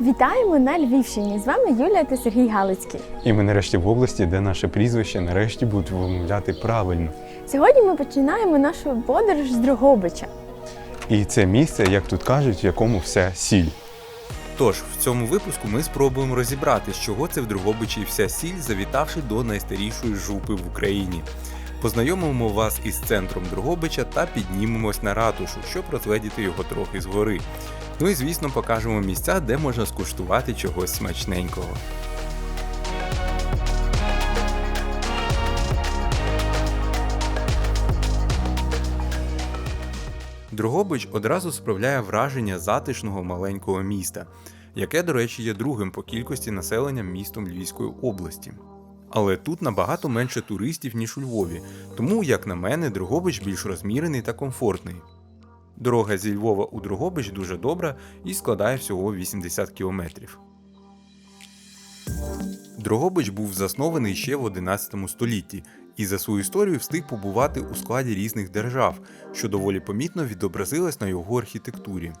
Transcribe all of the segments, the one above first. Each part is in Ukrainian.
Вітаємо на Львівщині. З вами Юлія та Сергій Галицький. І ми нарешті в області, де наше прізвище нарешті будуть вимовляти правильно. Сьогодні ми починаємо нашу подорож з Дрогобича. І це місце, як тут кажуть, в якому вся сіль. Тож, в цьому випуску ми спробуємо розібрати, з чого це в Дрогобичі вся сіль, завітавши до найстарішої жупи в Україні. Познайомимо вас із центром Дрогобича та піднімемось на ратушу, щоб розгледіти його трохи згори. Ну і звісно, покажемо місця, де можна скуштувати чогось смачненького. Дрогобич одразу справляє враження затишного маленького міста, яке, до речі, є другим по кількості населення містом Львівської області. Але тут набагато менше туристів, ніж у Львові, тому, як на мене, Дрогобич більш розмірений та комфортний. Дорога зі Львова у Дрогобич дуже добра і складає всього 80 кілометрів. Дрогобич був заснований ще в 11 столітті і за свою історію встиг побувати у складі різних держав, що доволі помітно відобразилось на його архітектурі.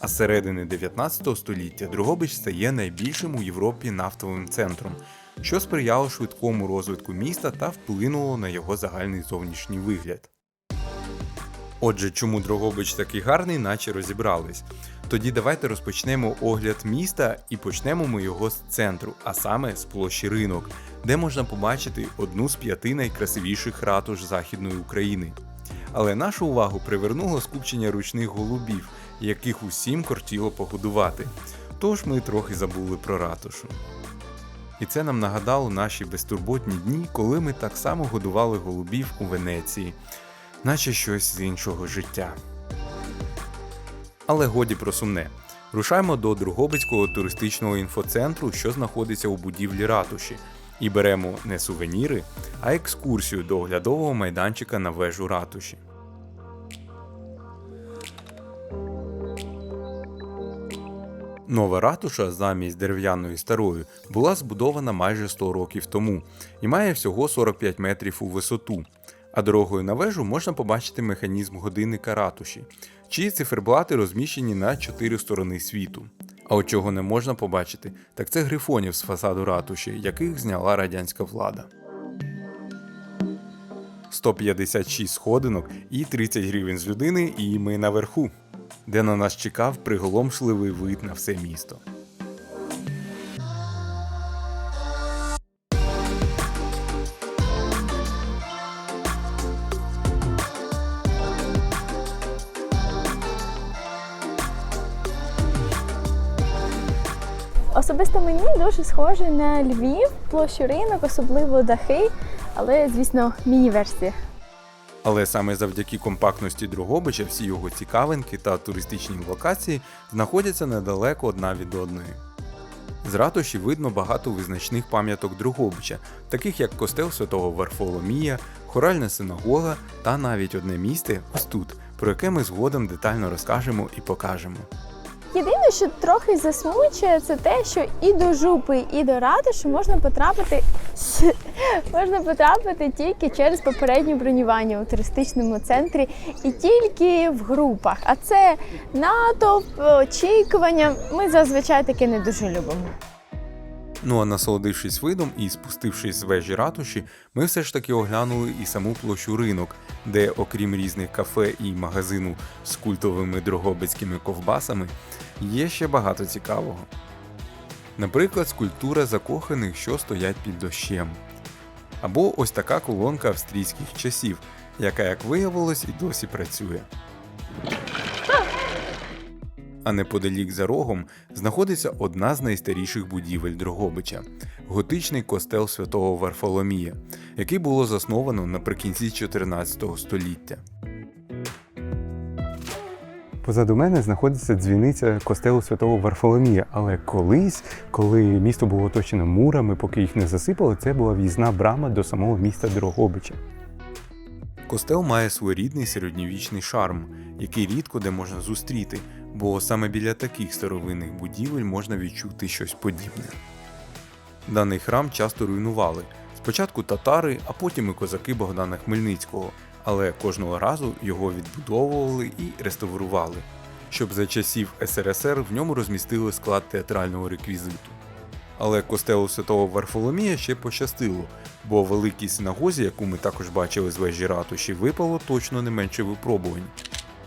А з середини 19 століття Дрогобич стає найбільшим у Європі нафтовим центром, що сприяло швидкому розвитку міста та вплинуло на його загальний зовнішній вигляд. Отже, чому Дрогобич такий гарний, наче розібрались. Тоді давайте розпочнемо огляд міста і почнемо ми його з центру, а саме з площі ринок, де можна побачити одну з п'яти найкрасивіших ратуш Західної України. Але нашу увагу привернуло скупчення ручних голубів, яких усім кортіло погодувати. Тож ми трохи забули про ратушу. І це нам нагадало наші безтурботні дні, коли ми так само годували голубів у Венеції, наче щось з іншого життя. Але годі про сумне. Рушаємо до Другобицького туристичного інфоцентру, що знаходиться у будівлі ратуші, і беремо не сувеніри, а екскурсію до оглядового майданчика на вежу ратуші. Нова ратуша замість дерев'яної старої була збудована майже 100 років тому і має всього 45 метрів у висоту. А дорогою на вежу можна побачити механізм годинника ратуші, чиї циферблати розміщені на чотири сторони світу. А от чого не можна побачити, так це грифонів з фасаду ратуші, яких зняла радянська влада. 156 сходинок і 30 гривень з людини, і ми наверху, де на нас чекав приголомшливий вид на все місто. Особисто мені дуже схоже на Львів, площу ринок, особливо дахи, але, звісно, міні-версія. Але саме завдяки компактності Дрогобича всі його цікавинки та туристичні локації знаходяться недалеко одна від одної. З ратуші видно багато визначних пам'яток Дрогобича, таких як костел святого Варфоломія, хоральна синагога та навіть одне місце ось тут, про яке ми згодом детально розкажемо і покажемо. Єдине, що трохи засмучує, це те, що і до жупи, і до ратуші можна потрапити можна потрапити тільки через попереднє бронювання у туристичному центрі і тільки в групах. А це натовп, очікування. Ми зазвичай таке не дуже любимо. Ну а насолодившись видом і спустившись з вежі ратуші, ми все ж таки оглянули і саму площу ринок, де, окрім різних кафе і магазину з культовими дрогобицькими ковбасами, є ще багато цікавого. Наприклад, скульптура закоханих, що стоять під дощем. Або ось така колонка австрійських часів, яка, як виявилось, і досі працює. А неподалік за рогом знаходиться одна з найстаріших будівель Дрогобича готичний костел святого Варфоломія, який було засновано наприкінці 14 століття. Позаду мене знаходиться дзвіниця костелу святого Варфоломія. Але колись, коли місто було оточено мурами, поки їх не засипали, це була в'їзна брама до самого міста Дрогобича. Костел має своєрідний середньовічний шарм, який рідко де можна зустріти, бо саме біля таких старовинних будівель можна відчути щось подібне. Даний храм часто руйнували. Спочатку татари, а потім і козаки Богдана Хмельницького, але кожного разу його відбудовували і реставрували. щоб за часів СРСР в ньому розмістили склад театрального реквізиту. Але костелу святого Варфоломія ще пощастило, бо великій синагозі, яку ми також бачили з вежі ратуші, випало точно не менше випробувань.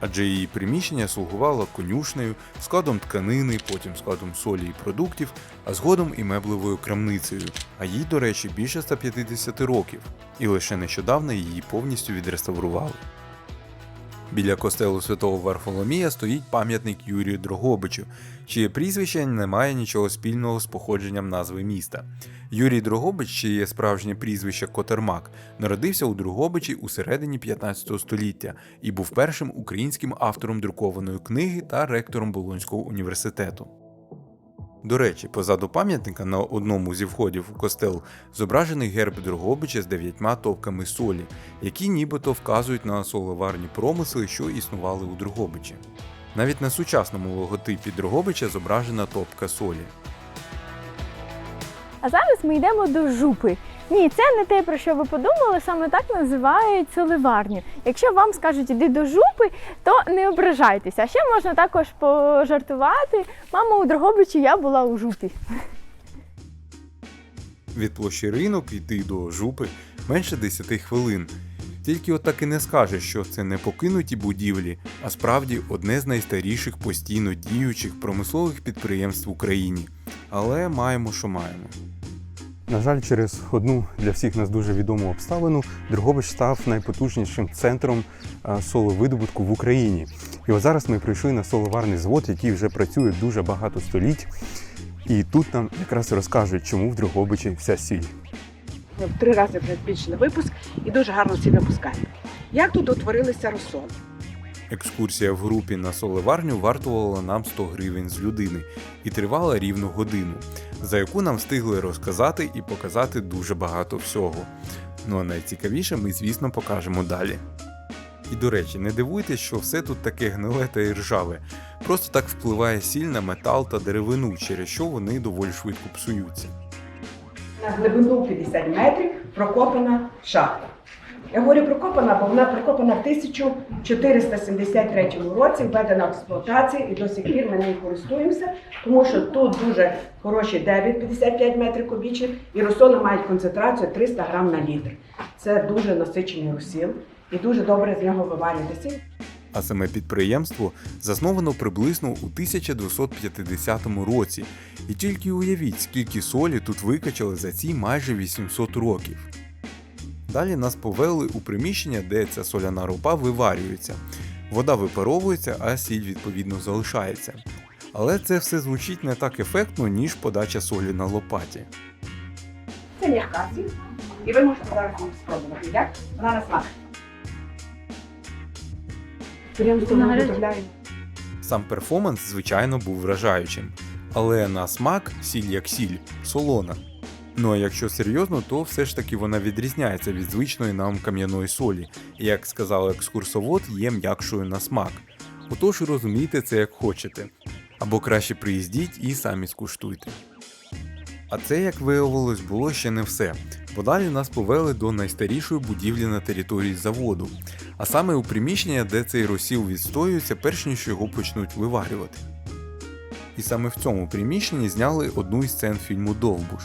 Адже її приміщення слугувало конюшнею, складом тканини, потім складом солі і продуктів, а згодом і меблевою крамницею. А їй, до речі, більше 150 років, і лише нещодавно її повністю відреставрували. Біля костелу святого Варфоломія стоїть пам'ятник Юрію Дрогобичу, чиє прізвище не має нічого спільного з походженням назви міста. Юрій Дрогобич, чиє справжнє прізвище Котермак, народився у Дрогобичі у середині 15 століття і був першим українським автором друкованої книги та ректором Болонського університету. До речі, позаду пам'ятника на одному зі входів у костел зображений герб Дрогобича з дев'ятьма топками солі, які нібито вказують на соловарні промисли, що існували у Дрогобичі. Навіть на сучасному логотипі Дрогобича зображена топка солі. А зараз ми йдемо до жупи. Ні, це не те, про що ви подумали, саме так називають соливарню. Якщо вам скажуть іди до жупи, то не ображайтеся. А ще можна також пожартувати. Мама у Дрогобичі, я була у жупі. Від площі ринок йти до жупи менше 10 хвилин. Тільки от так і не скажеш, що це не покинуті будівлі, а справді одне з найстаріших постійно діючих промислових підприємств в Україні. Але маємо, що маємо. На жаль, через одну для всіх нас дуже відому обставину Дрогобич став найпотужнішим центром соловидобутку в Україні. І от зараз ми прийшли на соловарний завод, який вже працює дуже багато століть. І тут нам якраз розкажуть, чому в Дрогобичі вся сіль. В три рази збільшили випуск і дуже гарно всі випускаємо. Як тут утворилися розсоли? Екскурсія в групі на соливарню вартувала нам 100 гривень з людини і тривала рівно годину, за яку нам встигли розказати і показати дуже багато всього. Ну а найцікавіше ми, звісно, покажемо далі. І до речі, не дивуйтесь, що все тут таке гниле та іржаве. Просто так впливає сіль на метал та деревину, через що вони доволі швидко псуються. На глибину 50 метрів прокопана шахта. Я говорю прокопана, бо вона прокопана в 1473 році, введена в експлуатацію і до сих пір ми нею користуємося, тому що тут дуже хороші дебіт 55 метрів кубічних і розсоли мають концентрацію 300 грам на літр. Це дуже насичений розсіл і дуже добре з нього виварювати сіль. А саме підприємство засновано приблизно у 1250 році. І тільки уявіть, скільки солі тут викачали за ці майже 800 років. Далі нас повели у приміщення, де ця соляна ропа виварюється. Вода випаровується, а сіль відповідно залишається. Але це все звучить не так ефектно, ніж подача солі на лопаті. Це м'яка сіль. І ви можете зараз спробувати. Як? Вона на смак. Підприємство ми виготовляємо. Сам перформанс, звичайно, був вражаючим, але на смак сіль як сіль, солона. Ну а якщо серйозно, то все ж таки вона відрізняється від звичної нам кам'яної солі, і як сказав екскурсовод, є м'якшою на смак. Отож розумійте це як хочете. Або краще приїздіть і самі скуштуйте. А це, як виявилось, було ще не все, бо далі нас повели до найстарішої будівлі на території заводу, а саме у приміщення, де цей розсіл відстоюється, перш ніж його почнуть виварювати. І саме в цьому приміщенні зняли одну із сцен фільму Довбуш.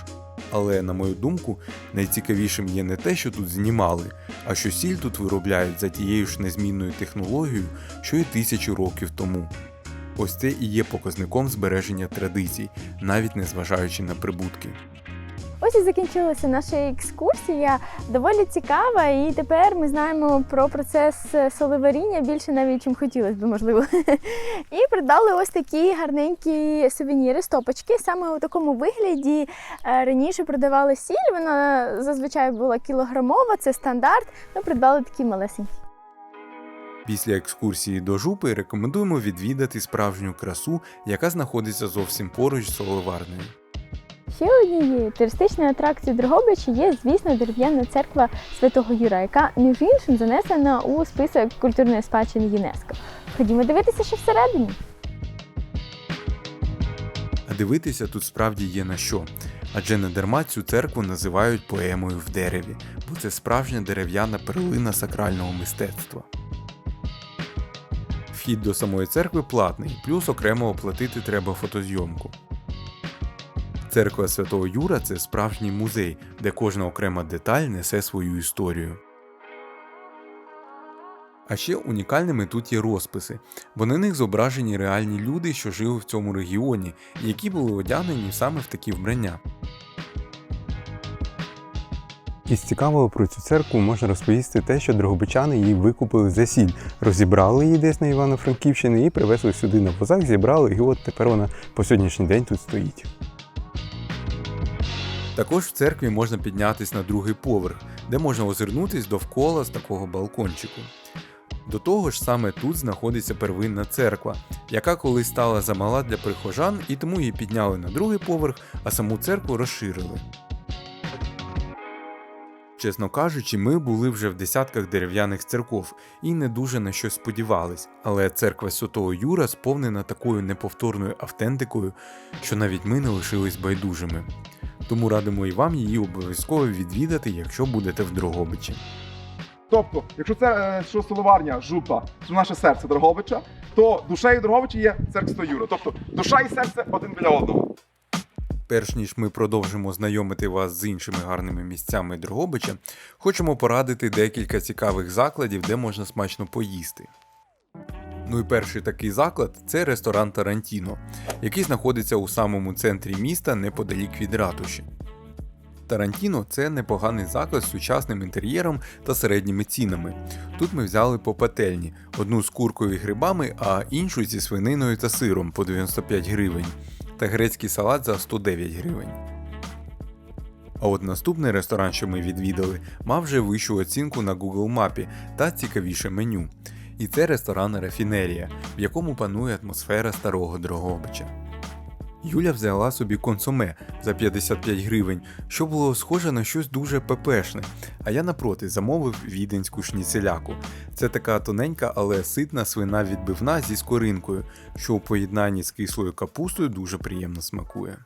Але, на мою думку, найцікавішим є не те, що тут знімали, а що сіль тут виробляють за тією ж незмінною технологією, що й тисячу років тому. Ось це і є показником збереження традицій, навіть незважаючи на прибутки. Ось і закінчилася наша екскурсія. Доволі цікава, і тепер ми знаємо про процес соливаріння більше навіть чим хотілося б, можливо. І придбали ось такі гарненькі сувеніри, стопочки. Саме у такому вигляді е, раніше продавали сіль. Вона зазвичай була кілограмова, це стандарт. Ми придбали такі малесенькі. Після екскурсії до жупи рекомендуємо відвідати справжню красу, яка знаходиться зовсім поруч з соливарнею. Ще однією туристичною атракцією Дрогобича є, звісно, дерев'яна церква Святого Юра, яка між іншим занесена у список культурної спадщини ЮНЕСКО. Ходімо дивитися, що всередині. А дивитися тут справді є на що. Адже не дарма цю церкву називають поемою в дереві, бо це справжня дерев'яна перлина сакрального мистецтва. вхід до самої церкви платний, плюс окремо оплатити треба фотозйомку. Церква Святого Юра це справжній музей, де кожна окрема деталь несе свою історію. А ще унікальними тут є розписи, бо на них зображені реальні люди, що жили в цьому регіоні, і які були одягнені саме в такі вбрання. Із цікавого про цю церкву можна розповісти те, що дрогобичани її викупили за сіль, розібрали її десь на Івано-Франківщині і привезли сюди на возах, зібрали, і от тепер вона по сьогоднішній день тут стоїть. Також в церкві можна піднятися на другий поверх, де можна озирнутись довкола з такого балкончику. До того ж, саме тут знаходиться первинна церква, яка колись стала замала для прихожан, і тому її підняли на другий поверх, а саму церкву розширили. Чесно кажучи, ми були вже в десятках дерев'яних церков і не дуже на щось сподівались, але церква Святого Юра сповнена такою неповторною автентикою, що навіть ми не лишились байдужими. Тому радимо і вам її обов'язково відвідати, якщо будете в Дрогобичі. Тобто, якщо це е, що соловарня, жупа, що наше серце Дрогобича, то душею Дрогобича є церква Юра. Тобто душа і серце один біля одного. Перш ніж ми продовжимо знайомити вас з іншими гарними місцями Дрогобича, хочемо порадити декілька цікавих закладів, де можна смачно поїсти. Ну і перший такий заклад це ресторан Тарантіно, який знаходиться у самому центрі міста неподалік від ратуші. Тарантіно це непоганий заклад з сучасним інтер'єром та середніми цінами. Тут ми взяли по пательні, одну з куркою і грибами, а іншу зі свининою та сиром по 95 гривень, та грецький салат за 109 гривень. А от наступний ресторан, що ми відвідали, мав вже вищу оцінку на Google мапі та цікавіше меню. І це ресторан Рафінерія, в якому панує атмосфера старого Дрогобича. Юля взяла собі консоме за 55 гривень, що було схоже на щось дуже пепешне. А я напроти замовив віденську шніцеляку. Це така тоненька, але ситна свина відбивна зі скоринкою, що у поєднанні з кислою капустою дуже приємно смакує.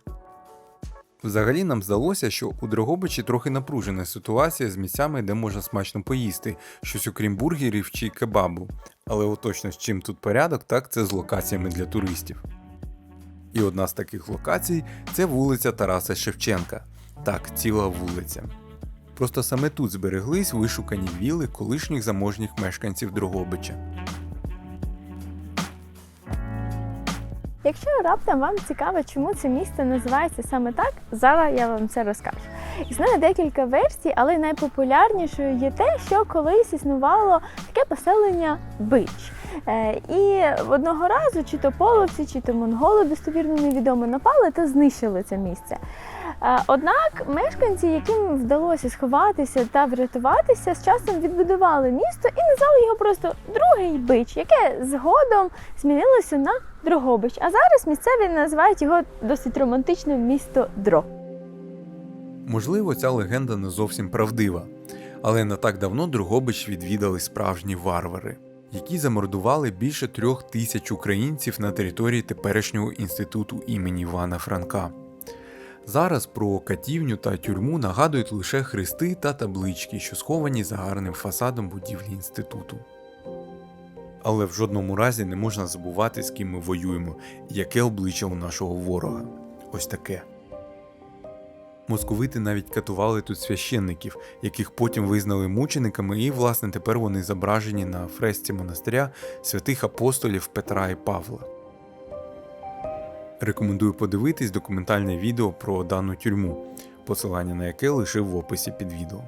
Взагалі нам здалося, що у Дрогобичі трохи напружена ситуація з місцями, де можна смачно поїсти, щось окрім бургерів чи кебабу. Але от точно з чим тут порядок, так це з локаціями для туристів. І одна з таких локацій це вулиця Тараса Шевченка. Так, ціла вулиця. Просто саме тут збереглись вишукані віли колишніх заможніх мешканців Дрогобича. Якщо раптом вам цікаво, чому це місце називається саме так, зараз я вам це розкажу. Існує декілька версій, але найпопулярнішою є те, що колись існувало таке поселення Бич. Е, І одного разу чи то половці, чи то монголи достовірно невідомо напали та знищили це місце. Е, Однак мешканці, яким вдалося сховатися та врятуватися, з часом відбудували місто і назвали його просто Другий Бич, яке згодом змінилося на Дрогобич. А зараз місцеві називають його досить романтично місто Дро. Можливо, ця легенда не зовсім правдива, але не так давно Дрогобич відвідали справжні варвари, які замордували більше трьох тисяч українців на території теперішнього інституту імені Івана Франка. Зараз про катівню та тюрму нагадують лише хрести та таблички, що сховані за гарним фасадом будівлі інституту. Але в жодному разі не можна забувати, з ким ми воюємо яке обличчя у нашого ворога. Ось таке. Московити навіть катували тут священників, яких потім визнали мучениками, і, власне, тепер вони зображені на фресці монастиря святих апостолів Петра і Павла. Рекомендую подивитись документальне відео про дану тюрму, посилання на яке лишив в описі під відео.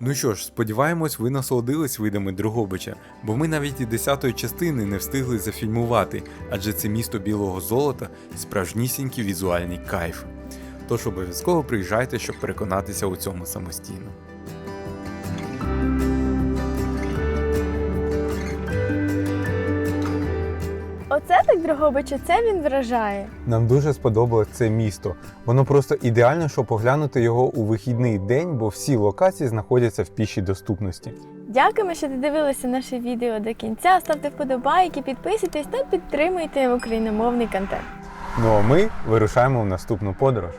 Ну що ж, сподіваємось, ви насолодились видами Дрогобича, бо ми навіть і десятої частини не встигли зафільмувати, адже це місто білого золота справжнісінький візуальний кайф. Тож обов'язково приїжджайте, щоб переконатися у цьому самостійно. Оце так Дрогобича, це він вражає. Нам дуже сподобалось це місто. Воно просто ідеально, щоб поглянути його у вихідний день, бо всі локації знаходяться в пішій доступності. Дякуємо, що додивилися наше відео до кінця. Ставте вподобайки, підписуйтесь та підтримуйте україномовний контент. Ну а ми вирушаємо в наступну подорож.